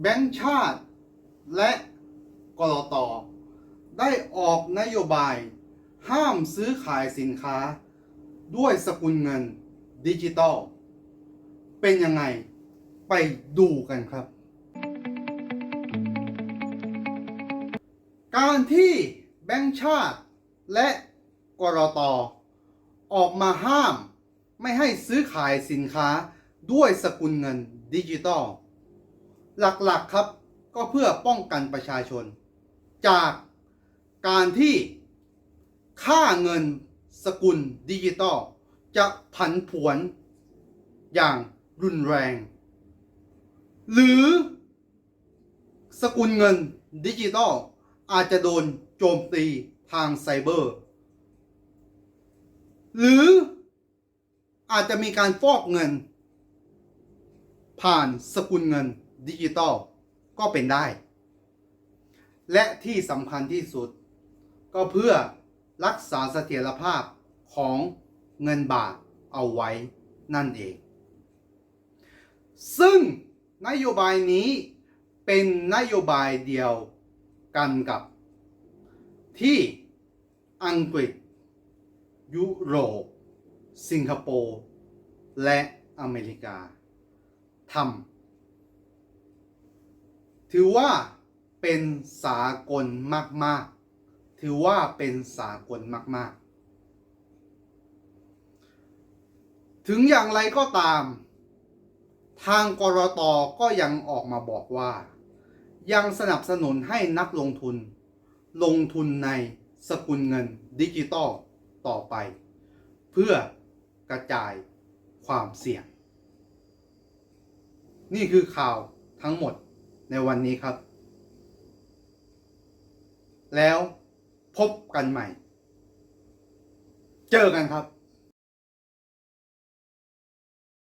แบงก์ชาติ และกรตได้ออกนโยบาย ห้ามซื้อขายสินค้า ด้วยสกุลเงินดิจิตอลเป็นยังไงไปดูกันครับ การที่แบงก์ชาติ และกรตออกมาห้าม ไม่ให้ซื้อขายสินค้าด้วยสกุลเงินดิจิตอล หลักๆครับก็เพื่อป้องกันประชาชน จากการที่ค่าเงินสกุลดิจิตอลจะผันผวนอย่างรุนแรง หรือสกุลเงินดิจิตอลอาจจะโดนโจมตีทางไซเบอร์ หรืออาจจะมีการฟอกเงิน ผ่านสกุลเงิน ดิจิตอลก็เป็นได้ และที่สำคัญที่สุด ก็เพื่อรักษาเสถียรภาพของเงินบาทเอาไว้นั่นเอง ซึ่งนโยบายนี้เป็นนโยบายเดียวกันกับที่อังกฤษ ยุโรป สิงคโปร์ และอเมริกาทำ ถือว่าเป็นสากลมาก ๆ ถือว่าเป็นสากลมาก ๆ ถึงอย่างไรก็ตาม ทางกรตก็ยังออกมาบอกว่า ยังสนับสนุนให้นักลงทุน ลงทุนในสกุลเงินดิจิตอลต่อไป เพื่อกระจายความเสี่ยง นี่คือข่าวทั้งหมด ในวันนี้ครับ แล้วพบกันใหม่ เจอกันครับ